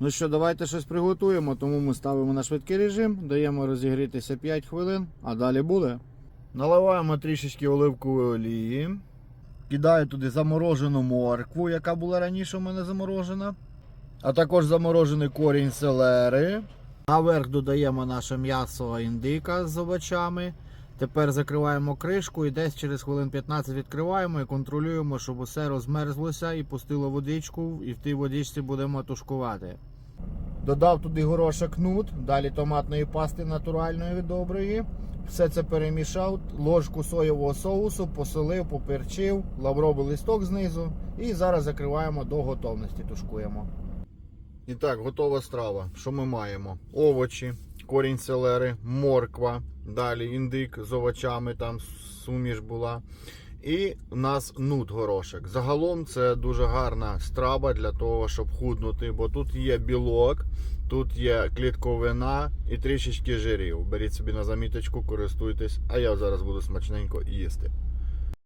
Ну що, давайте щось приготуємо, тому ми ставимо на швидкий режим, даємо розігрітися 5 хвилин, а далі буде. Наливаємо трішечки оливкової олії. Кидаю туди заморожену моркву, яка була раніше у мене заморожена. А також заморожений корінь селери. Наверх додаємо наше м'ясо індика з овочами. Тепер закриваємо кришку і десь через хвилин 15 відкриваємо і контролюємо, щоб усе розмерзлося і пустило водичку, і в тій водичці будемо тушкувати. Додав туди горошок нут, далі томатної пасти натуральної доброї. Все це перемішав, ложку соєвого соусу, посолив, поперчив, лавровий листок знизу. І зараз закриваємо до готовності, тушкуємо. І так, готова страва. Що ми маємо? Овочі, корінь селери, морква, далі індик з овочами, там суміш була. І у нас нут горошок. Загалом це дуже гарна страва для того, щоб худнути, бо тут є білок, тут є клітковина і трішечки жирів. Беріть собі на заміточку, користуйтесь, а я зараз буду смачненько їсти.